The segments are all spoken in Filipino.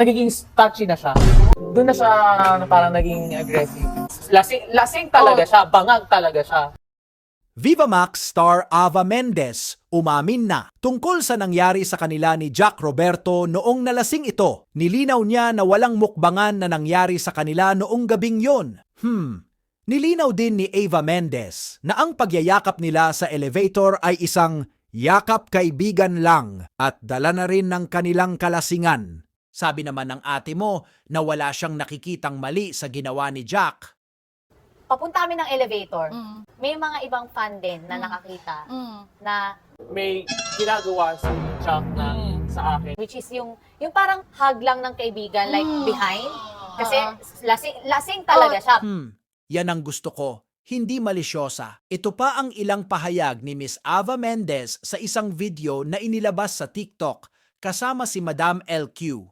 nagiging touchy na siya. Doon na siya na parang naging aggressive. Lasing, lasing talaga siya, bangag talaga siya. Viva Max star Ava Mendez umamin na tungkol sa nangyari sa kanila ni Jack Roberto noong nalasing ito. Nilinaw niya na walang mukbangan na nangyari sa kanila noong gabing yon. Hmm. Nilinaw din ni Ava Mendez na ang pagyayakap nila sa elevator ay isang yakap kaibigan lang at dala na rin ng kanilang kalasingan. Sabi naman ng ate mo na wala siyang nakikitang mali sa ginawa ni Jack. Papunta kami ng elevator. Mm. May mga ibang fan din na Mm. nakakita Mm. na May ginagawa si Chuck na sa akin. which is yung yung parang hug lang ng kaibigan like Mm. behind kasi Oo. lasing lasing talaga siya. Hmm, yan ang gusto ko. Hindi malisyosa. Ito pa ang ilang pahayag ni Miss Ava Mendez sa isang video na inilabas sa TikTok kasama si Madam LQ.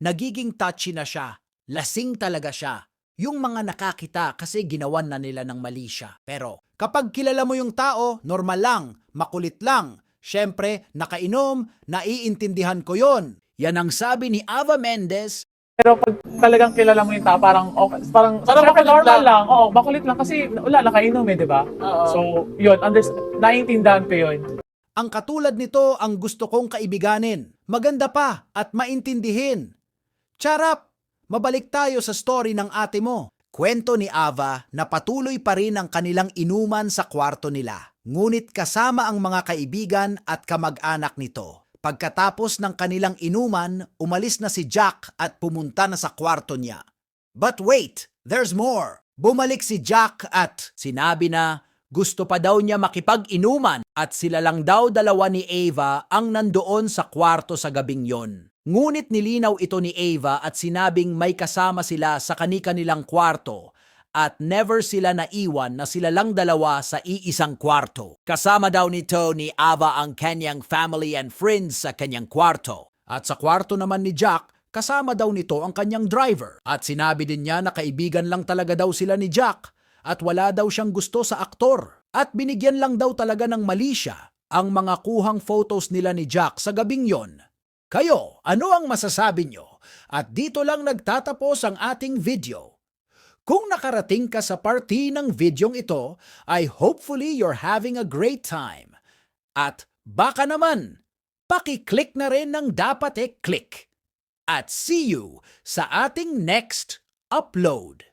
Nagiging touchy na siya. Lasing talaga siya. Yung mga nakakita kasi ginawan na nila ng mali siya. Pero kapag kilala mo yung tao, normal lang, makulit lang. Siyempre, nakainom, naiintindihan ko yon. Yan ang sabi ni Ava Mendez Pero pag talagang kilala mo yung tao, parang okay, parang, Parang makulit normal lang. lang. Oo, makulit lang kasi wala, nakainom eh, di ba? So, yun, under, naiintindihan ko yun. Ang katulad nito ang gusto kong kaibiganin. Maganda pa at maintindihin. Charap! Mabalik tayo sa story ng ate mo. Kwento ni Ava na patuloy pa rin ang kanilang inuman sa kwarto nila. Ngunit kasama ang mga kaibigan at kamag-anak nito. Pagkatapos ng kanilang inuman, umalis na si Jack at pumunta na sa kwarto niya. But wait, there's more. Bumalik si Jack at sinabi na gusto pa daw niya makipag-inuman at sila lang daw dalawa ni Ava ang nandoon sa kwarto sa gabing yon. Ngunit nilinaw ito ni Ava at sinabing may kasama sila sa kani-kanilang kwarto at never sila naiwan na sila lang dalawa sa iisang kwarto. Kasama daw nito ni Ava ang kanyang family and friends sa kanyang kwarto. At sa kwarto naman ni Jack, kasama daw nito ang kanyang driver. At sinabi din niya na kaibigan lang talaga daw sila ni Jack at wala daw siyang gusto sa aktor. At binigyan lang daw talaga ng mali siya ang mga kuhang photos nila ni Jack sa gabing yon. Kayo, ano ang masasabi nyo? At dito lang nagtatapos ang ating video. Kung nakarating ka sa party ng videong ito, ay hopefully you're having a great time. At baka naman, paki-click na rin ng dapat e-click. At see you sa ating next upload.